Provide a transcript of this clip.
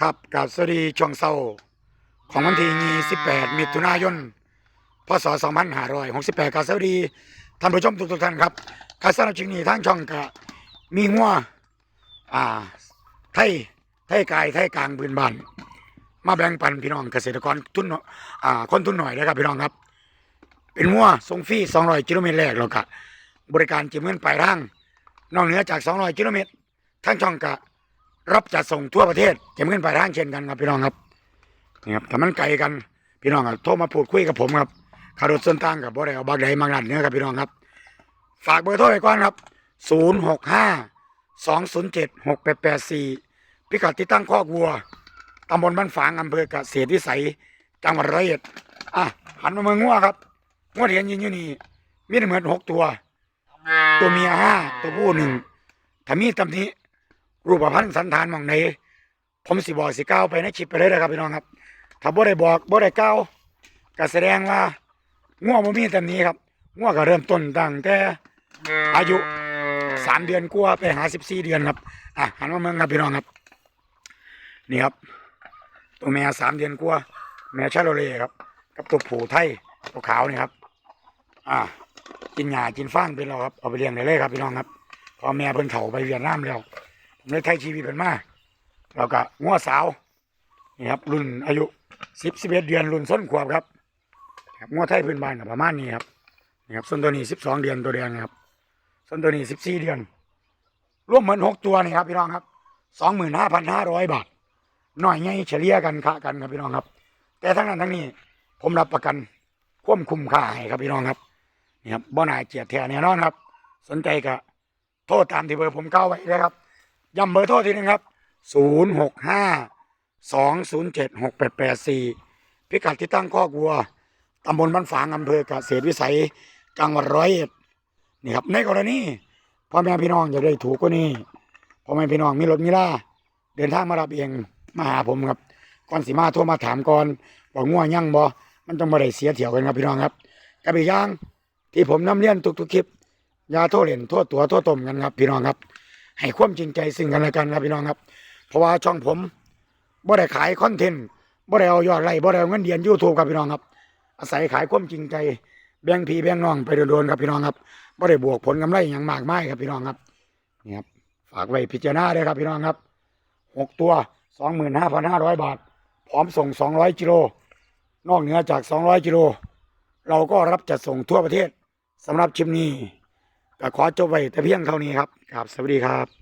ครับกับสวัสดีช่วงเศร้า ของวันที่ 28 มิถุนายน พศ 2568กับสวัสดีท่านผู้ชมทุกๆท่านครับการสำหรับชิงนี้ทางช่องก็มีงัวอ่าไทยไทยกายไทยกลางพื้นบ้านมาแบ่งปันพี่น้องเกษตรกรทุนน้อยอ่าคนทุนหน่อยนะครับพี่น้องครับ เป็นงัวส่งฟรี200กิโลเมตรแรกแล้วก็บริการจิ้มเงินปลายทางนอกเหนือจาก 200กิโลเมตรทางช่องก็ รับจัดส่งทั่วประเทศเก็บเงินปลายทางเช่นกันครับพี่น้องครับนี่ครับถ้ามันไกลกันพี่น้องครับโทรมาพูดคุยกับผมครับขารถส่วนต่างกับบ่ได้เอาบักใดมางัดเนี่ยครับพี่น้องครับ ฝากเบอร์โทรไว้ก่อนครับศูนย์หกห้าสองศูนย์เจ็ดหกแปดแปดสี่พิกัดที่ตั้งคอกวัวตำบลบ้านฝางอำเภอกเกษตรวิสัยจังหวัดร้อยเอ็ดอะหันมาเมืองงัวครับงัวเห็นยืนอยู่นี่มีทั้งหมดหกตัว ตัวเมียห้าตัวผู้หนึ่งถ้ามีตำนี้ รูปพันธ์สันฐานมองไหนผมสิบอกสิก้าวไปในคลิปไปเลยนะครับพี่น้องครับ ถ้าบ่ได้บอกบ่ได้ก้าวก็แสดงว่าง่วบ่มีแต่นี้ครับง่วก็เริ่มต้นตั้งแต่อายุสามเดือนกว่าไปหาสิบสี่เดือนครับอะหันมาเมืองครับพี่น้องครับ นี่ครับ ตัวแม่สามเดือนกว่าแม่ชาโลเลครับ กับตัวผู้ไทยตัวขาวนี่ครับ อ่ากินหญ้ากินฟางเป็นเราครับเอาไปเลี้ยงได้เลยครับพี่น้องครับพอแม่เพิ่นเฒ่าไปเวียดนามแล้ว ผมเลยไทยชีวิตเป็นมาเราก็งัวสาวนี่ครับรุ่นอายุสิบสิบเอ็ดเดือนรุ่นส้นขวบครับครับงัวไทยพื้นบ้านก็ประมาณนี้ครับนี่ครับส้นตัวนี้สิบสองเดือนตัวแดงนครับส้นตัวนี้สิบสี่เดือน รวมเหมือนหกตัวนี่ครับพี่น้องครับสองหมื่นห้าพันห้าร้อยบาทหน่อยไงเฉลี่ยกันค่ากันครับพี่น้องครับ แต่ทั้งนั้นทั้งนี้ผมรับประกันควบคุมค่าให้ครับพี่น้องครับนี่ครับบ่นายเจียดแท้แน่นอนครับ สนใจก็โทษตามที่เบอร์ผมเก้าไว้เลยครับ ย้ำเบอร์โทรทีนึงครับ 0 6 5 2 0 7 6 8 8 4 พิกัดที่ตั้งข้อกวัวตำบลบ้านฝางอำเภอเกษตรวิสัยจังหวัดร้อยเอ็ดนี่ครับในกรณีพ่อแม่พี่น้องอยากได้ถูกกว่านี้พ่อแม่พี่น้องมีรถมีล่าเดินทางมารับเองมาหาผมครับก่อนสิมาโทรมาถามก่อนบอกง่วยังบ่มันต้องมาได้เสียเถี่ยวกันครับพี่น้องครับกับอีกอย่างที่ผมนำเรียนทุกๆคลิปยาโทษเล่นโทษตัวโทษตมกันครับพี่น้องครับ ให้ความจริงใจซึ่งกันและกันครับพี่น้องครับ เพราะว่าช่องผมบ่ได้ขายคอนเทนต์บ่ได้เอายอดไลค์บ่ได้เอาเงินเดือนยูทูบครับพี่น้องครับ อาศัยขายความจริงใจแบ่งพี่แบ่งน้องไปโดนๆครับพี่น้องครับบ่ได้บวกผลกำไรอย่างมากมายครับพี่น้องครับนี่ครับฝากไว้พิจารณาด้วยครับพี่น้องครับหกตัวสองหมื่นห้าพันห้าร้อยบาท พร้อมส่งสองร้อยกิโลนอกเหนือจากสองร้อยกิโลเราก็รับจัดส่งทั่วประเทศสำหรับชิปนี้ ก็ขอจบไว้แต่เพียงเท่านี้ครับครับ สวัสดีครับ